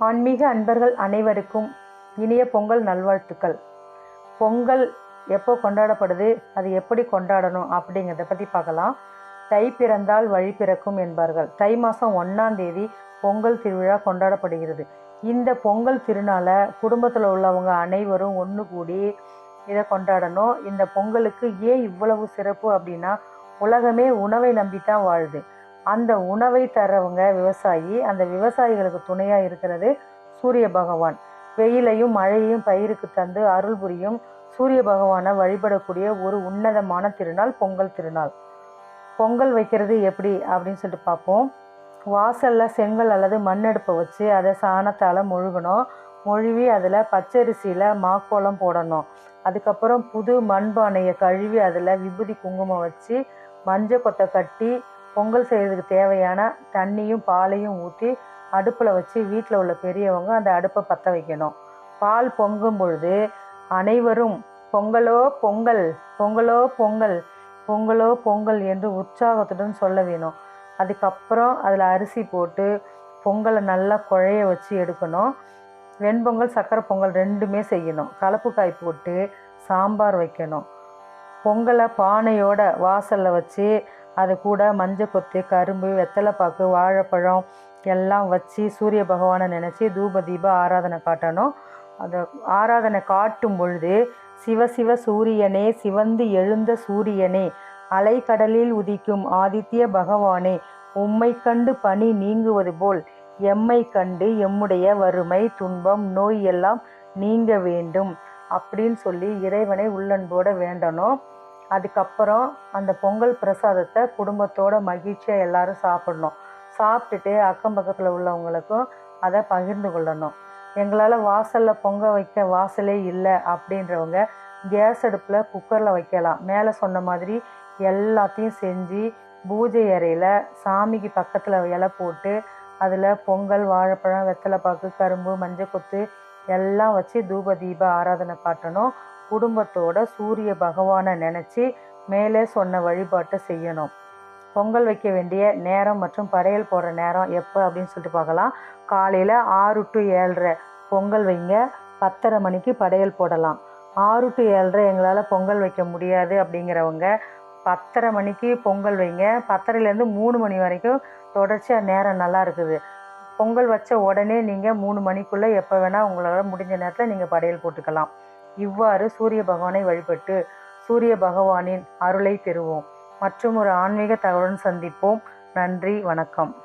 ஆன்மீக அன்பர்கள் அனைவருக்கும் இனிய பொங்கல் நல்வாழ்த்துக்கள். பொங்கல் எப்போ கொண்டாடப்படுது அது எப்படி கொண்டாடணும் அப்படிங்கிறத பற்றி பார்க்கலாம். தை பிறந்தால் வழி பிறக்கும் என்பார்கள். தை மாதம் ஒன்றாம் தேதி பொங்கல் திருவிழா கொண்டாடப்படுகிறது. இந்த பொங்கல் திருநாளை குடும்பத்தில் உள்ளவங்க அனைவரும் ஒன்று கூடி இதை கொண்டாடணும். இந்த பொங்கலுக்கு ஏன் இவ்வளவு சிறப்பு அப்படின்னா உலகமே உணவை நம்பித்தான் வாழுது. அந்த உணவை தரவங்க விவசாயி அந்த விவசாயிகளுக்கு துணையாக இருக்கிறது சூரிய பகவான். வெயிலையும் மழையையும் பயிருக்கு தந்து அருள் புரியும் சூரிய பகவானை வழிபடக்கூடிய ஒரு உன்னதமான திருநாள் பொங்கல் திருநாள். பொங்கல் வைக்கிறது எப்படி அப்படின்னு சொல்லிட்டு பார்ப்போம். வாசலில் செங்கல் அல்லது மண்ணெடுப்பை வச்சு அதை சாணத்தால் மொழுகணும். மொழுவி அதில் பச்சரிசியில் மாக்கோலம் போடணும். அதுக்கப்புறம் புது மண்பானையை கழுவி அதில் விபூதி குங்குமம் வச்சு மஞ்சள் கொத்தை கட்டி பொங்கல் செய்கிறதுக்கு தேவையான தண்ணியும் பாலையும் ஊற்றி அடுப்பில் வச்சு வீட்டில் உள்ள பெரியவங்க அந்த அடுப்பை பற்ற வைக்கணும். பால் பொங்கும் பொழுது அனைவரும் பொங்கலோ பொங்கல் பொங்கலோ பொங்கல் பொங்கலோ பொங்கல் என்று உற்சாகத்துடன் சொல்ல வேணும். அதுக்கப்புறம் அதில் அரிசி போட்டு பொங்கலை நல்லா குழைய வச்சு எடுக்கணும். வெண்பொங்கல் சக்கரை பொங்கல் ரெண்டுமே செய்யணும். கலப்பு காய் போட்டு சாம்பார் வைக்கணும். பொங்கலை பானையோட வாசலில் வச்சு அது கூட மஞ்சள் கொத்து கரும்பு வெத்தலைப்பாக்கு வாழைப்பழம் எல்லாம் வச்சு சூரிய பகவானை நினச்சி தூப தீப ஆராதனை காட்டணும். அந்த ஆராதனை காட்டும் பொழுது சிவ சிவ சூரியனே சிவந்து எழுந்த சூரியனே அலைக்கடலில் உதிக்கும் ஆதித்ய பகவானே உம்மை கண்டு பனி நீங்குவது போல் எம்மை கண்டு எம்முடைய வறுமை துன்பம் நோய் எல்லாம் நீங்க வேண்டும். அப்படின்னு சொல்லி இறைவனை உள்ளன்போட வேண்டணும். அதுக்கப்புறம் அந்த பொங்கல் பிரசாதத்தை குடும்பத்தோட மகிழ்ச்சியாக எல்லாரும் சாப்பிடணும். சாப்பிட்டுட்டு அக்கம் பக்கத்தில் உள்ளவங்களுக்கும் அதை பகிர்ந்து கொள்ளணும். எங்களால் வாசலில் பொங்க வைக்க வாசலே இல்லை அப்படின்றவங்க கேஸ் அடுப்பில் குக்கரில் வைக்கலாம். மேலே சொன்ன மாதிரி எல்லாத்தையும் செஞ்சு பூஜை அறையில் சாமிக்கு பக்கத்தில் இலை போட்டு அதில் பொங்கல் வாழைப்பழம் வெத்தலைப்பாக்கு கரும்பு மஞ்சள் கொத்து எல்லாம் வச்சு தூப தீப ஆராதனை காட்டணும். குடும்பத்தோட சூரிய பகவானை நினச்சி மேலே சொன்ன வழிபாட்டை செய்யணும். பொங்கல் வைக்க வேண்டிய நேரம் மற்றும் படையல் போடுற நேரம் எப்போ அப்படின்னு சொல்லிட்டு பார்க்கலாம். காலையில் ஆறு டு ஏழரை பொங்கல் வைங்க. பத்தரை மணிக்கு படையல் போடலாம். ஆறு டு ஏழரை எங்களால் பொங்கல் வைக்க முடியாது அப்படிங்கிறவங்க பத்தரை மணிக்கு பொங்கல் வைங்க. பத்தரைலேருந்து மூணு மணி வரைக்கும் தொடர்ச்சியாக நேரம் நல்லா இருக்குது. பொங்கல் வச்ச உடனே நீங்கள் மூணு மணிக்குள்ளே எப்போ வேணால் உங்களால் முடிஞ்ச நேரத்தில் நீங்கள் படையல் போட்டுக்கலாம். இவ்வாறு சூரிய பகவானை வழிபட்டு சூரிய பகவானின் அருளை பெறுவோம். மற்றும் ஒரு ஆன்மீக தகவலுடன் சந்திப்போம். நன்றி வணக்கம்.